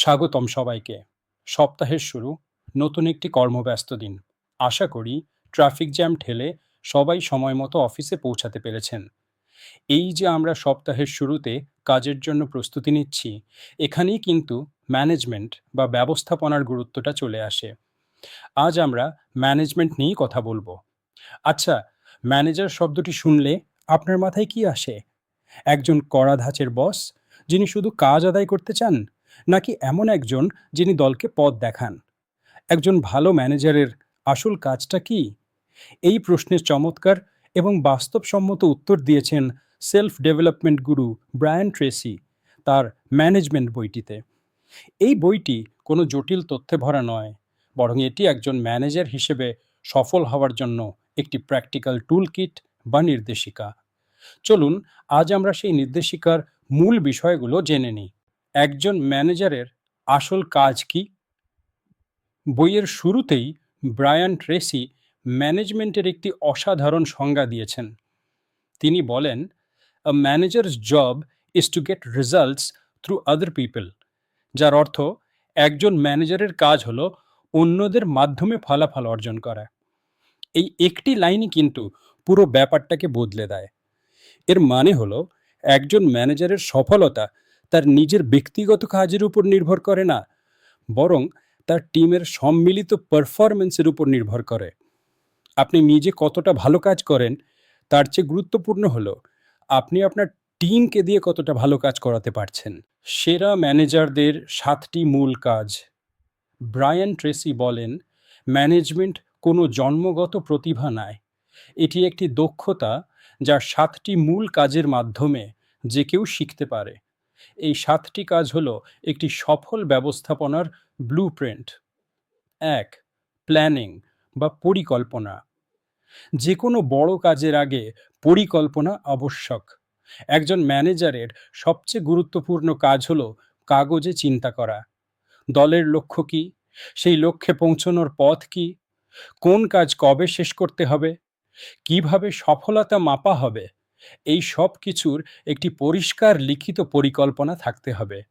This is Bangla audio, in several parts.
স্বাগতম সবাইকে। সপ্তাহের শুরু, নতুন একটি কর্মব্যস্ত দিন। আশা করি ট্রাফিক জ্যাম ঠেলে সবাই সময় মতো অফিসে পৌঁছাতে পেরেছেন। এই যে আমরা সপ্তাহের শুরুতে কাজের জন্য প্রস্তুতি নিচ্ছি, এখানেই কিন্তু ম্যানেজমেন্ট বা ব্যবস্থাপনার গুরুত্বটা চলে আসে। আজ আমরা ম্যানেজমেন্ট নিয়েই কথা বলব। আচ্ছা ম্যানেজার শব্দটি শুনলে আপনার মাথায় কি আসে? একজন কড়া ধাঁচের বস, যিনি শুধু কাজ আদায় করতে চান নাকি এমন একজন যিনি দলকে পথ দেখান? একজন ভালো ম্যানেজারের আসল কাজটা কি? এই প্রশ্নের চমৎকার এবং বাস্তবসম্মত উত্তর দিয়েছেন সেলফ ডেভেলপমেন্ট গুরু ব্রায়ান ট্রেসি তার ম্যানেজমেন্ট বইটিতে। এই বইটি কোনো জটিল তথ্যে ভরা নয়, বরং এটি একজন ম্যানেজার হিসেবে সফল হওয়ার জন্য একটি প্র্যাকটিক্যাল টুল কিট বা নির্দেশিকা। চলুন, আজ আমরা সেই নির্দেশিকার মূল বিষয়গুলো জেনে নিই। একজন ম্যানেজারের আসল কাজ কি? বইয়ের শুরুতেই ব্রায়ান ট্রেসি ম্যানেজমেন্টের একটি অসাধারণ সংজ্ঞা দিয়েছেন। তিনি বলেন a managers job is to get results through other people যার অর্থ, একজন ম্যানেজারের কাজ হলো অন্যদের মাধ্যমে ফলাফল অর্জন করা। এই একটি লাইনই কিন্তু পুরো ব্যাপারটাকে বদলে দেয়। এর মানে হলো, একজন ম্যানেজারের সফলতা তার নিজের ব্যক্তিগত কাজের উপর নির্ভর করে না, বরং তার টিমের সম্মিলিত পারফরমেন্সের উপর নির্ভর করে। আপনি নিজে কতটা ভালো কাজ করেন, তার চেয়ে গুরুত্বপূর্ণ হলো, আপনি আপনার টিমকে দিয়ে কতটা ভালো কাজ করাতে পারছেন। সেরা ম্যানেজারদের সাতটি মূল কাজ। ব্রায়ান ট্রেসি বলেন, ম্যানেজমেন্ট কোনো জন্মগত প্রতিভা নয় এটি একটি দক্ষতা, যা সাতটি মূল কাজের মাধ্যমে যে কেউ শিখতে পারে। এই সাতটি কাজ হল একটি সফল ব্যবস্থাপনার ব্লুপ্রিন্ট এক প্ল্যানিং বা পরিকল্পনা। যে কোনো বড় কাজের আগে পরিকল্পনা আবশ্যক। একজন ম্যানেজারের সবচেয়ে গুরুত্বপূর্ণ কাজ হলো কাগজে চিন্তা করা। দলের লক্ষ্য কি? সেই লক্ষ্যে পৌঁছানোর পথ কি? কোন কাজ কবে শেষ করতে হবে? কীভাবে সফলতা মাপা হবে? এই সব কিছুর একটি পরিষ্কার লিখিত পরিকল্পনা থাকতে হবে।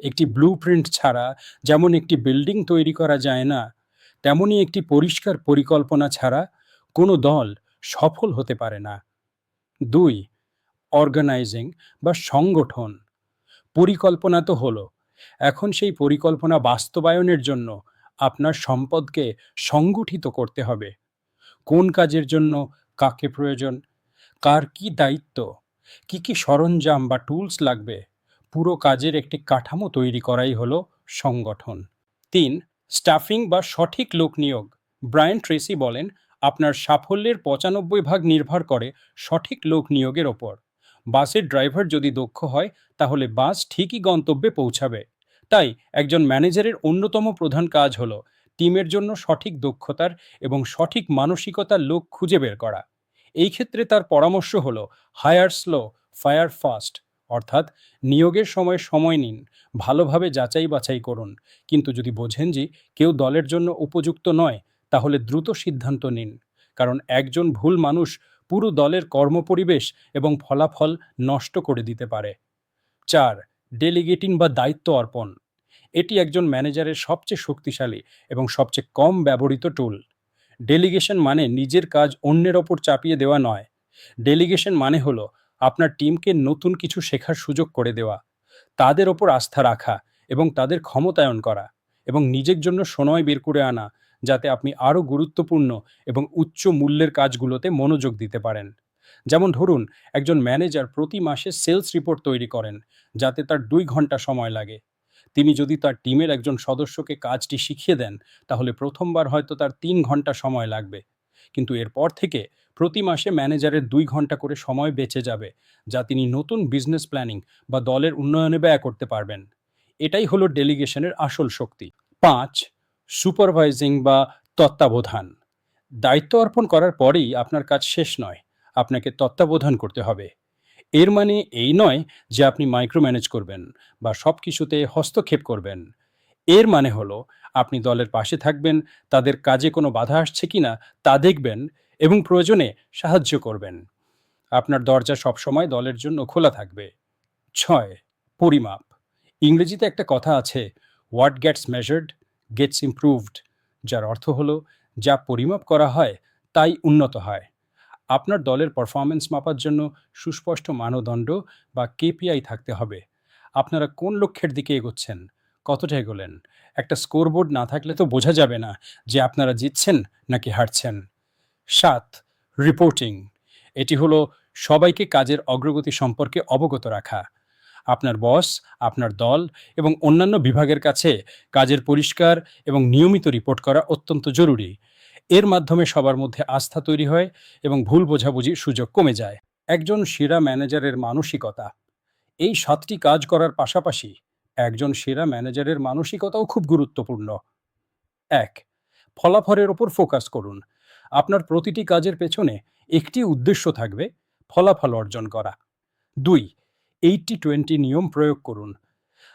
একটি ব্লুপ্রিন্ট ছাড়া যেমন একটি বিল্ডিং তৈরি করা যায় না, তেমনই একটি পরিষ্কার পরিকল্পনা ছাড়া কোনো দল সফল হতে পারে না। দুই অর্গানাইজিং বা সংগঠন। পরিকল্পনা তো হলো। এখন সেই পরিকল্পনা বাস্তবায়নের জন্য আপনার সম্পদকে সংগঠিত করতে হবে। কোন কাজের জন্য, কাকে প্রয়োজন কার কি দায়িত্ব? কি কি সরঞ্জাম বা টুলস লাগবে? পুরো কাজের একটি কাঠামো তৈরি করাই হলো সংগঠন। তিন, স্টাফিং বা সঠিক লোক নিয়োগ। ব্রায়ান ট্রেসি বলেন, আপনার সাফল্যের পঁচানব্বই ভাগ নির্ভর করে সঠিক লোক নিয়োগের ওপর। বাসের ড্রাইভার যদি দক্ষ হয়, তাহলে বাস ঠিকই গন্তব্যে পৌঁছাবে। তাই একজন ম্যানেজারের অন্যতম প্রধান কাজ হলো, টিমের জন্য সঠিক দক্ষতার এবং সঠিক মানসিকতার লোক খুঁজে বের করা। এই ক্ষেত্রে তার পরামর্শ হল হায়ার স্লো ফায়ার ফাস্ট অর্থাৎ নিয়োগের সময় সময় নিন, ভালোভাবে যাচাই বাছাই করুন। কিন্তু যদি বোঝেন যে কেউ দলের জন্য উপযুক্ত নয়, তাহলে দ্রুত সিদ্ধান্ত নিন। কারণ একজন ভুল মানুষ পুরো দলের কর্মপরিবেশ এবং ফলাফল নষ্ট করে দিতে পারে। চার ডেলিগেটিং বা দায়িত্ব অর্পণ। এটি একজন ম্যানেজারের সবচেয়ে শক্তিশালী এবং সবচেয়ে কম ব্যবহৃত টুল ডেলিগেশন মানে নিজের কাজ অন্যের ওপর চাপিয়ে দেওয়া নয়। ডেলিগেশন মানে হলো আপনার টিমকে নতুন কিছু শেখার সুযোগ করে দেওয়া, তাদের ওপর আস্থা রাখা এবং তাদের ক্ষমতায়ন করা এবং নিজের জন্য সময় বের করে আনা যাতে আপনি আরও গুরুত্বপূর্ণ এবং উচ্চ মূল্যের কাজগুলোতে মনোযোগ দিতে পারেন। যেমন ধরুন, একজন ম্যানেজার প্রতি মাসে সেলস রিপোর্ট তৈরি করেন, যাতে তার দুই ঘণ্টা সময় লাগে। তিনি যদি তার টিমের একজন সদস্যকে কাজটি শিখিয়ে দেন, তাহলে প্রথমবার হয়তো তার তিন ঘণ্টা সময় লাগবে। কিন্তু এরপর থেকে প্রতি মাসে ম্যানেজারের দুই ঘণ্টা করে সময় বেঁচে যাবে, যা তিনি নতুন বিজনেস প্ল্যানিং বা দলের উন্নয়নে ব্যয় করতে পারবেন। এটাই হলো ডেলিগেশনের আসল শক্তি। পাঁচ, সুপারভাইজিং বা তত্ত্বাবধান। দায়িত্ব অর্পণ করার পরেই আপনার কাজ শেষ নয়, আপনাকে তত্ত্বাবধান করতে হবে। এর মানে এই নয় যে আপনি মাইক্রো ম্যানেজ করবেন বা সব কিছুতে হস্তক্ষেপ করবেন। এর মানে হলো, আপনি দলের পাশে থাকবেন, তাদের কাজে কোনো বাধা আসছে কিনা তা দেখবেন এবং প্রয়োজনে সাহায্য করবেন। আপনার দরজা সবসময় দলের জন্য খোলা থাকবে। ছয়, পরিমাপ। ইংরেজিতে একটা কথা আছে what gets measured gets improved যার অর্থ হলো, যা পরিমাপ করা হয় তাই উন্নত হয়। আপনার দলের পারফরমেন্স মাপার জন্য সুস্পষ্ট মানদণ্ড বা কেপিআই থাকতে হবে। আপনারা কোন লক্ষ্যের দিকে এগোচ্ছেন? কতটা এগোলেন? একটা স্কোরবোর্ড না থাকলে তো বোঝা যাবে না যে আপনারা জিতছেন নাকি হারছেন। সাত রিপোর্টিং এটি হলো সবাইকে কাজের অগ্রগতি সম্পর্কে অবগত রাখা। আপনার বস আপনার দল এবং অন্যান্য বিভাগের কাছে কাজের পরিষ্কার এবং নিয়মিত রিপোর্ট করা অত্যন্ত জরুরি। এর মাধ্যমে সবার মধ্যে আস্থা তৈরি হয় এবং ভুল বোঝাবুঝির সুযোগ কমে যায়। একজন সেরা ম্যানেজারের মানসিকতা। এই সাতটি কাজ করার পাশাপাশি একজন সেরা ম্যানেজারের মানসিকতাও খুব গুরুত্বপূর্ণ। এক, ফলাফলের ওপর ফোকাস করুন। আপনার প্রতিটি কাজের পেছনে একটি উদ্দেশ্য থাকবে, ফলাফল অর্জন করা। দুই এইটটি টোয়েন্টি নিয়ম প্রয়োগ করুন।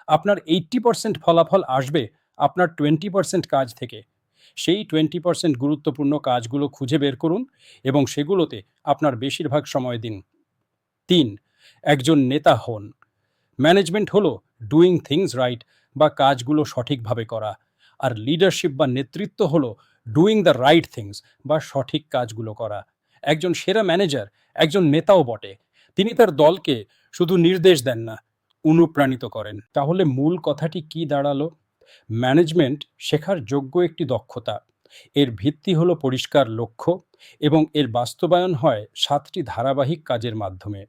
আপনার এইট্টি পার্সেন্ট ফলাফল আসবে আপনার টোয়েন্টি পার্সেন্ট কাজ থেকে। সেই টোয়েন্টি পার্সেন্ট গুরুত্বপূর্ণ কাজগুলো খুঁজে বের করুন এবং সেগুলোতে আপনার বেশিরভাগ সময় দিন। তিন, একজন নেতা হন। ম্যানেজমেন্ট হলো ডুইং থিংস রাইট বা কাজগুলো সঠিকভাবে করা। আর লিডারশিপ বা নেতৃত্ব হলো ডুইং দ্য রাইট থিংস বা সঠিক কাজগুলো করা। একজন সেরা ম্যানেজার একজন নেতাও বটে। তিনি তার দলকে শুধু নির্দেশ দেন না, অনুপ্রাণিত করেন। তাহলে মূল কথাটি কি দাঁড়াল? ম্যানেজমেন্ট শেখার যোগ্য একটি দক্ষতা। এর ভিত্তি হল পরিষ্কার লক্ষ্য এবং এর বাস্তবায়ন হয় সাতটি ধারাবাহিক কাজের মাধ্যমে।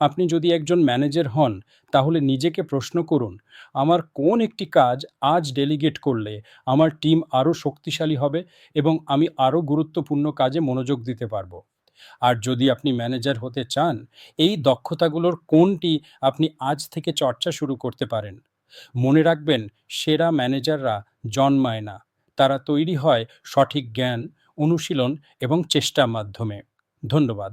আপনি যদি একজন ম্যানেজার হন, তাহলে নিজেকে প্রশ্ন করুন, আমার কোন একটি কাজ আজ ডেলিগেট করলে আমার টিম আরও শক্তিশালী হবে এবং আমি আরও গুরুত্বপূর্ণ কাজে মনোযোগ দিতে পারব? আর যদি আপনি ম্যানেজার হতে চান, এই দক্ষতাগুলোর কোনটি আপনি আজ থেকে চর্চা শুরু করতে পারেন? মনে রাখবেন, সেরা ম্যানেজাররা জন্মায় না। তারা তৈরি হয় সঠিক জ্ঞান, অনুশীলন এবং চেষ্টার মাধ্যমে। ধন্যবাদ।